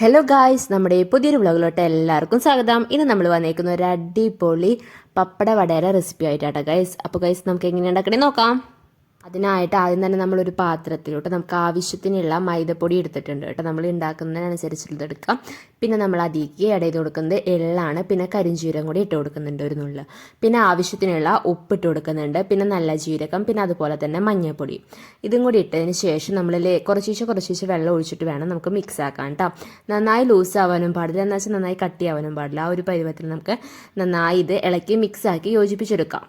Hello guys നമ്മുടെ പുതിയൊരു വ്ളോഗിലോട്ട് എല്ലാവർക്കും സ്വാഗതം. ഇന്ന് നമ്മൾ വന്നേക്കുന്ന ഒരു അടിപൊളി പപ്പട വടയുടെ റെസിപ്പി ആയിട്ടാട്ടോ ഗൈസ് അപ്പോൾ ഗൈസ് നമുക്ക് എങ്ങനെ ഉണ്ടാക്കണേ നോക്കാം. അതിനായിട്ട് ആദ്യം തന്നെ നമ്മളൊരു പാത്രത്തിലോട്ട് നമുക്ക് ആവശ്യത്തിനുള്ള മൈദപ്പൊടി എടുത്തിട്ടുണ്ട് കേട്ടോ. നമ്മൾ ഉണ്ടാക്കുന്നതിനനുസരിച്ചുള്ളത് എടുക്കാം. പിന്നെ നമ്മൾ അതിലേക്ക് ഇട ചെയ്ത് കൊടുക്കുന്നത് എള്ളാണ്. പിന്നെ കരിഞ്ജീരകം കൂടി ഇട്ട് കൊടുക്കുന്നുണ്ട് ഒരു നുള്ള്. പിന്നെ ആവശ്യത്തിനുള്ള ഉപ്പ് ഇട്ട് കൊടുക്കുന്നുണ്ട്. പിന്നെ നല്ല ജീരകം പിന്നെ അതുപോലെ തന്നെ മഞ്ഞൾപ്പൊടി. ഇതും കൂടി ഇട്ടതിന് ശേഷം നമ്മൾ കുറച്ചീശെ കുറച്ചീശെ വെള്ളം ഒഴിച്ചിട്ട് വേണം നമുക്ക് മിക്സ് ആക്കാൻ കേട്ടോ നന്നായി ലൂസ് ആവാനും പാടില്ല. എന്നുവെച്ചാൽ നന്നായി കട്ടിയാവാനും പാടില്ല. ആ ഒരു പരുവത്തിൽ നമുക്ക് നന്നായി ഇത് ഇളക്കി മിക്സ് ആക്കി യോജിപ്പിച്ചെടുക്കാം.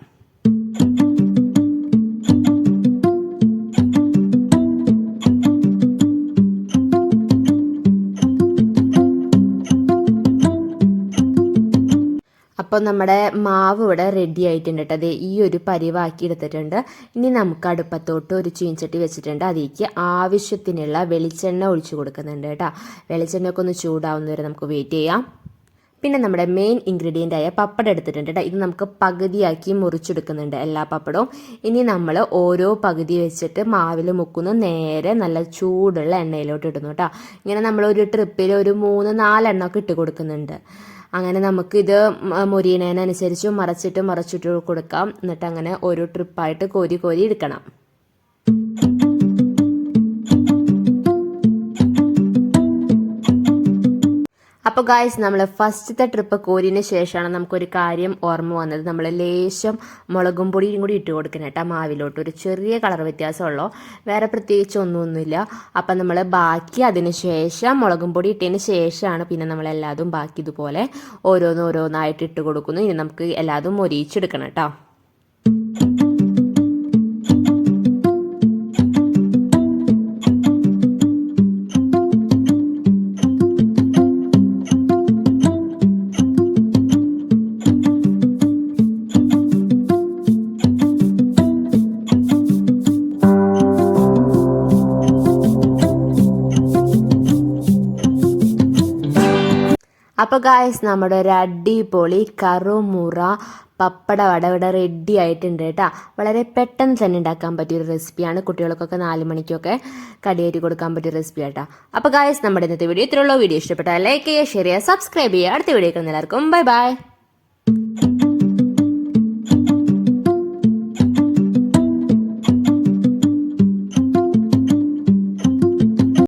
അപ്പോൾ നമ്മുടെ മാവ് ഇവിടെ റെഡി ആയിട്ടുണ്ട് കേട്ടോ അതെ ഈ ഒരു പരിവാക്കി എടുത്തിട്ടുണ്ട്. ഇനി നമുക്ക് അടുപ്പത്തോട്ട് ഒരു ചീഞ്ചട്ടി വെച്ചിട്ടുണ്ട്. അതിലേക്ക് ആവശ്യത്തിനുള്ള വെളിച്ചെണ്ണ ഒഴിച്ചു കൊടുക്കുന്നുണ്ട് കേട്ടോ വെളിച്ചെണ്ണയൊക്കെ ഒന്ന് ചൂടാവുന്നവരെ നമുക്ക് വെയിറ്റ് ചെയ്യാം. പിന്നെ നമ്മുടെ മെയിൻ ഇൻഗ്രീഡിയന്റ് ആയ പപ്പടം എടുത്തിട്ടുണ്ട് കേട്ടോ ഇത് നമുക്ക് പകുതിയാക്കി മുറിച്ചെടുക്കുന്നുണ്ട് എല്ലാ പപ്പടവും. ഇനി നമ്മൾ ഓരോ പകുതി വെച്ചിട്ട് മാവിൽ മുക്കുന്ന നേരെ നല്ല ചൂടുള്ള എണ്ണയിലോട്ട് ഇടുന്നു കേട്ടോ ഇങ്ങനെ നമ്മൾ ഒരു ട്രിപ്പിൽ ഒരു മൂന്ന് നാലെണ്ണമൊക്കെ ഇട്ട് കൊടുക്കുന്നുണ്ട്. അങ്ങനെ നമുക്കിത് മുരിയണേനനുസരിച്ച് മറച്ചിട്ട് മറച്ചിട്ട് കൊടുക്കാം. എന്നിട്ട് അങ്ങനെ ഓരോ ട്രിപ്പായിട്ട് കോരി കോരി എടുക്കണം. അപ്പോൾ ഗായ്സ് നമ്മൾ ഫസ്റ്റത്തെ ട്രിപ്പ് കോരിന് ശേഷമാണ് നമുക്കൊരു കാര്യം ഓർമ്മ വന്നത്. നമ്മൾ ലേശം മുളകും പൊടിയും കൂടി ഇട്ട് കൊടുക്കണം കേട്ടോ മാവിലോട്ട്. ഒരു ചെറിയ കളർ വ്യത്യാസമുള്ളൂ. വേറെ പ്രത്യേകിച്ച് ഒന്നുമൊന്നുമില്ല അപ്പം നമ്മൾ ബാക്കി അതിന് ശേഷം മുളകും പൊടി ഇട്ടതിന് ശേഷമാണ് പിന്നെ നമ്മൾ എല്ലാതും ബാക്കി ഇതുപോലെ ഓരോന്നോരോന്നായിട്ട് ഇട്ട് കൊടുക്കുന്നു. ഇനി നമുക്ക് എല്ലാതും ഒരിച്ചെടുക്കണം കേട്ടോ. അപ്പോൾ ഗായസ് നമ്മുടെ ഒരു അടിപൊളി കറുമുറ പപ്പട വട ഇവിടെ റെഡി ആയിട്ടുണ്ട് കേട്ടോ വളരെ പെട്ടെന്ന് തന്നെ ഉണ്ടാക്കാൻ പറ്റിയൊരു റെസിപ്പിയാണ് കുട്ടികൾക്കൊക്കെ നാല് മണിക്കൊക്കെ കടിയേറ്റി കൊടുക്കാൻ പറ്റിയ റെസിപ്പി ആട്ടോ അപ്പോൾ ഗായസ് നമ്മുടെ ഇന്നത്തെ വീഡിയോ ഇത്രയുള്ള വീഡിയോ ഇഷ്ടപ്പെട്ടാൽ ലൈക്ക് ചെയ്യുക ഷെയർ ചെയ്യുക സബ്സ്ക്രൈബ് ചെയ്യുക. അടുത്ത വീഡിയോ എല്ലാവർക്കും ബൈ ബൈ